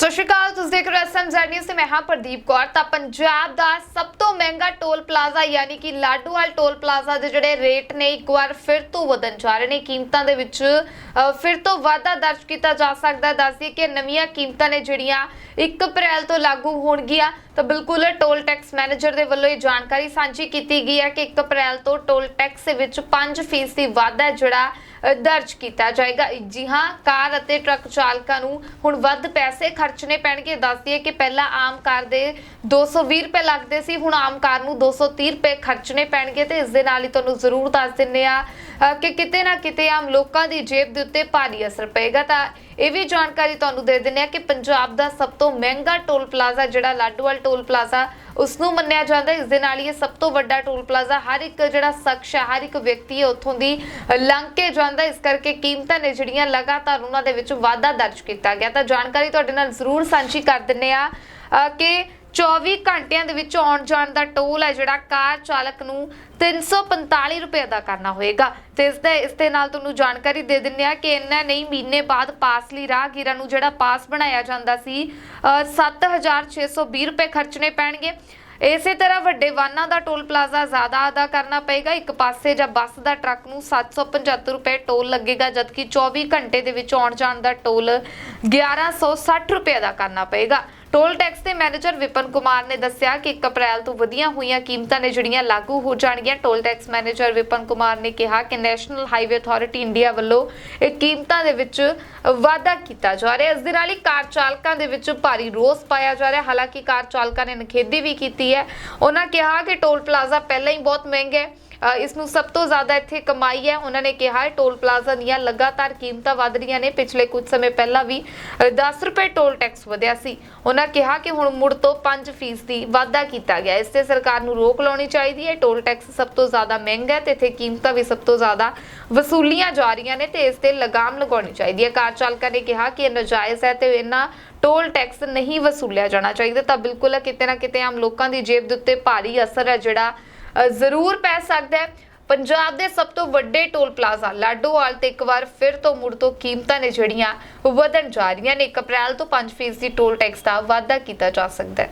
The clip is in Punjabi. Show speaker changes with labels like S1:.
S1: ਸਤਿ ਸ਼੍ਰੀ ਅਕਾਲ, ਤੁਸੀਂ ਦੇਖ ਰਹੇ ਹੋ ਐਸਐਮਜ਼ੈਡ ਨਿਊਜ਼ ਤੇ ਮੈਂ ਹਾਂ ਪ੍ਰਦੀਪ ਕੌਰ। ਤਾਂ ਪੰਜਾਬ ਦਾ ਸਭ ਤੋਂ ਮਹਿੰਗਾ ਟੋਲ ਪਲਾਜ਼ਾ, ਯਾਨੀ ਕਿ ਲਾਡੂਵਾਲ ਟੋਲ ਪਲਾਜ਼ਾ ਦੇ ਜਿਹੜੇ ਰੇਟ ਨੇ, ਇੱਕ ਵਾਰ ਫਿਰ ਤੋਂ ਵਧਣ ਜਾ ਰਹੇ ਨੇ। ਕੀਮਤਾਂ ਦੇ ਵਿੱਚ ਫਿਰ ਤੋਂ ਵਾਧਾ ਦਰਜ ਕੀਤਾ ਜਾ ਸਕਦਾ ਹੈ। ਦੱਸ ਦਈਏ ਕਿ ਨਵੀਆਂ ਕੀਮਤਾਂ ਨੇ ਜਿਹੜੀਆਂ 1 ਅਪ੍ਰੈਲ ਤੋਂ ਲਾਗੂ ਹੋਣਗੀਆਂ। ਤਾਂ ਬਿਲਕੁਲ ਟੋਲ ਟੈਕਸ ਮੈਨੇਜਰ ਦੇ ਵੱਲੋਂ ਇਹ ਜਾਣਕਾਰੀ ਸਾਂਝੀ ਕੀਤੀ ਗਈ ਹੈ ਕਿ 1 ਅਪ੍ਰੈਲ ਤੋਂ ਟੋਲ ਟੈਕਸ ਵਿੱਚ 5% ਵਾਧਾ ਜਿਹੜਾ ਦਰਜ ਕੀਤਾ ਜਾਏਗਾ। ਜੀ ਹਾਂ, ਕਾਰ ਅਤੇ ਟਰੱਕ ਚਾਲਕਾਂ ਨੂੰ ਹੁਣ ਵੱਧ ਪੈਸੇ ਖਰਚਣੇ ਪੈਣਗੇ। ਦੱਸਦੀ ਹੈ ਕਿ ਪਹਿਲਾਂ ਆਮ ਕਾਰ ਦੇ 220 ਰੁਪਏ ਲੱਗਦੇ ਸੀ, ਹੁਣ ਆਮ ਕਾਰ ਨੂੰ 230 ਰੁਪਏ ਖਰਚਣੇ ਪੈਣਗੇ ਤੇ ਇਸ ਦੇ ਨਾਲ ਹੀ ਤੁਹਾਨੂੰ ਜ਼ਰੂਰ ਦੱਸ ਦਿੰਨੇ ਆ ਕਿ ਕਿਤੇ ਨਾ ਕਿਤੇ ਆਮ ਲੋਕਾਂ ਦੀ ਜੇਬ ਦੇ ਉੱਤੇ ਭਾਰੀ ਅਸਰ ਪਏਗਾ। ਤਾਂ ਇਹ ਵੀ ਜਾਣਕਾਰੀ ਤੁਹਾਨੂੰ ਦੇ ਦਿੰਨੇ ਆ ਕਿ ਪੰਜਾਬ ਦਾ ਸਭ ਤੋਂ ਮਹਿੰਗਾ ਟੋਲ ਪਲਾਜ਼ਾ ਜਿਹੜਾ ਲਾਡੂਵਾਲ ਟੋਲ ਪਲਾਜ਼ਾ ਉਸ ਨੂੰ ਮੰਨਿਆ ਜਾਂਦਾ ਇਸ ਦੇ ਨਾਲ ਹੀ ਇਹ ਸਭ ਤੋਂ ਵੱਡਾ ਟੋਲ ਪਲਾਜ਼ਾ ਹਰ ਇੱਕ ਜਿਹੜਾ ਸ਼ਖਸ ਹੈ, ਹਰ ਇੱਕ ਵਿਅਕਤੀ ਹੈ, ਉੱਥੋਂ ਦੀ ਲੰਘ ਕੇ ਜਾਂਦਾ ਇਸ ਕਰਕੇ ਕੀਮਤਾਂ ਨੇ ਜਿਹੜੀਆਂ ਲਗਾਤਾਰ ਉਹਨਾਂ ਦੇ ਵਿੱਚ ਵਾਧਾ ਦਰਜ ਕੀਤਾ ਗਿਆ। ਤਾਂ ਜਾਣਕਾਰੀ ਤੁਹਾਡੇ ਨਾਲ ਜ਼ਰੂਰ ਸਾਂਝੀ ਕਰ ਦਿੰਨੇ ਆ ਕਿ 24 ਘੰਟਿਆਂ ਦੇ ਵਿੱਚ ਆਉਣ ਜਾਣ ਦਾ ਟੋਲ ਹੈ ਜਿਹੜਾ ਕਾਰ ਚਾਲਕ ਨੂੰ 345 ਰੁਪਏ ਦਾ ਕਰਨਾ ਹੋਏਗਾ। ਤੇ ਇਸ ਦੇ ਇਸ ਦੇ ਨਾਲ ਤੁਹਾਨੂੰ ਜਾਣਕਾਰੀ ਦੇ ਦਿੰਨੇ ਆ ਕਿ ਇੰਨਾ ਨਹੀਂ ਮਹੀਨੇ ਬਾਅਦ ਪਾਸ ਲਈ ਰਾਹਗੀਰਾਂ ਨੂੰ ਜਿਹੜਾ ਪਾਸ ਬਣਾਇਆ ਜਾਂਦਾ ਸੀ ਅ, 7620 ਰੁਪਏ ਖਰਚਣੇ ਪੈਣਗੇ। ਇਸੇ ਤਰ੍ਹਾਂ ਵੱਡੇ ਵਾਹਨਾਂ ਦਾ ਟੋਲ ਪਲਾਜ਼ਾ ਜ਼ਿਆਦਾ ਅਦਾ ਕਰਨਾ ਪਏਗਾ। ਇੱਕ ਪਾਸੇ ਜਾਂ ਬੱਸ ਦਾ ਟਰੱਕ ਨੂੰ 775 ਰੁਪਏ ਟੋਲ ਲੱਗੇਗਾ ਜਦਕਿ 24 ਘੰਟੇ ਦੇ ਵਿੱਚ ਆਉਣ ਜਾਣ ਦਾ ਟੋਲ 1160 ਰੁਪਏ ਦਾ ਕਰਨਾ ਪਏਗਾ। ਟੋਲ ਟੈਕਸ ਦੇ ਮੈਨੇਜਰ ਵਿਪਨ ਕੁਮਾਰ ਨੇ ਦੱਸਿਆ ਕਿ 1 ਅਪ੍ਰੈਲ ਤੋਂ ਵਧੀਆਂ ਹੋਈਆਂ ਕੀਮਤਾਂ ਨੇ ਜਿਹੜੀਆਂ ਲਾਗੂ ਹੋ ਜਾਣਗੀਆਂ, toll tax manager Vipan Kumar ਨੇ ਕਿਹਾ ਕਿ ਨੈਸ਼ਨਲ ਹਾਈਵੇ ਅਥਾਰਟੀ ਇੰਡੀਆ ਵੱਲੋਂ ਇਹ ਕੀਮਤਾਂ ਦੇ ਵਿੱਚ ਵਾਧਾ ਕੀਤਾ ਜਾ ਰਿਹਾ। ਹੈ ਇਸ ਦੇ ਨਾਲ ਹੀ ਕਾਰ ਚਾਲਕਾਂ ਦੇ ਵਿੱਚ ਭਾਰੀ ਰੋਸ ਪਾਇਆ ਜਾ ਰਿਹਾ। ਹੈ ਹਾਲਾਂਕਿ ਕਾਰ ਚਾਲਕਾਂ ਨੇ ਨਖੇਦੀ ਵੀ ਕੀਤੀ ਹੈ। ਉਹਨਾਂ ਕਿਹਾ ਕਿ ਟੋਲ ਪਲਾਜ਼ਾ ਪਹਿਲਾਂ ਹੀ ਬਹੁਤ ਮਹਿੰਗਾ ਹੈ। ਇਸ ਨੂੰ ਸਭ ਤੋਂ ਜ਼ਿਆਦਾ ਇੱਥੇ ਕਮਾਈ ਹੈ। ਉਹਨਾਂ ਨੇ ਕਿਹਾ ਹੈ ਟੋਲ ਪਲਾਜ਼ਾ ਦੀਆਂ ਲਗਾਤਾਰ ਕੀਮਤਾਂ ਵਧ ਰਹੀਆਂ ਨੇ। ਪਿਛਲੇ ਕੁਝ ਸਮੇਂ ਪਹਿਲਾਂ ਵੀ 10 ਰੁਪਏ ਟੋਲ ਟੈਕਸ ਵਧਿਆ ਸੀ। ਉਹਨਾਂ ਕਿਹਾ ਕਿ ਹੁਣ ਮੁੜ ਤੋਂ 5% ਦੀ ਵਾਧਾ ਕੀਤਾ ਗਿਆ। ਇਸ ਤੇ ਸਰਕਾਰ ਨੂੰ ਰੋਕ ਲਾਉਣੀ ਚਾਹੀਦੀ ਹੈ। ਟੋਲ ਟੈਕਸ ਸਭ ਤੋਂ ਜ਼ਿਆਦਾ ਮਹਿੰਗਾ ਹੈ ਤੇ ਇੱਥੇ ਕੀਮਤਾਂ ਵੀ ਸਭ ਤੋਂ ਜ਼ਿਆਦਾ ਵਸੂਲੀਆਂ ਜਾ ਰਹੀਆਂ ਨੇ ਤੇ ਇਸ ਤੇ ਲਗਾਮ ਲਗਾਉਣੀ ਚਾਹੀਦੀ ਹੈ। ਕਾਰ ਚਾਲਕਾਂ ਨੇ ਕਿਹਾ ਕਿ ਇਹ ਨਾਜਾਇਜ਼ ਹੈ ਤੇ ਇਹਨਾਂ ਟੋਲ ਟੈਕਸ ਨਹੀਂ ਵਸੂਲਿਆ ਜਾਣਾ ਚਾਹੀਦਾ। ਤਾਂ ਬਿਲਕੁਲ ਕਿਤੇ ਨਾ ਕਿਤੇ ਆਮ ਲੋਕਾਂ ਦੀ ਜੇਬ ਦੇ ਉੱਤੇ ਭਾਰੀ ਅਸਰ ਹੈ ਜਿਹੜਾ ਜ਼ਰੂਰ ਪੈ ਸਕਦਾ ਹੈ। ਪੰਜਾਬ ਦੇ ਸਭ ਤੋਂ ਵੱਡੇ ਟੋਲ ਪਲਾਜ਼ਾ ਲਾਡੋਵਾਲ ਤੇ ਇੱਕ ਵਾਰ ਫਿਰ ਤੋਂ ਮੁੜ ਤੋਂ ਕੀਮਤਾਂ ਨੇ ਜਿਹੜੀਆਂ ਵਧਣ ਜਾ ਰਹੀਆਂ ਨੇ। 1 ਅਪ੍ਰੈਲ ਤੋਂ 5% ਟੋਲ ਟੈਕਸ ਦਾ ਵਾਧਾ ਕੀਤਾ ਜਾ ਸਕਦਾ ਹੈ।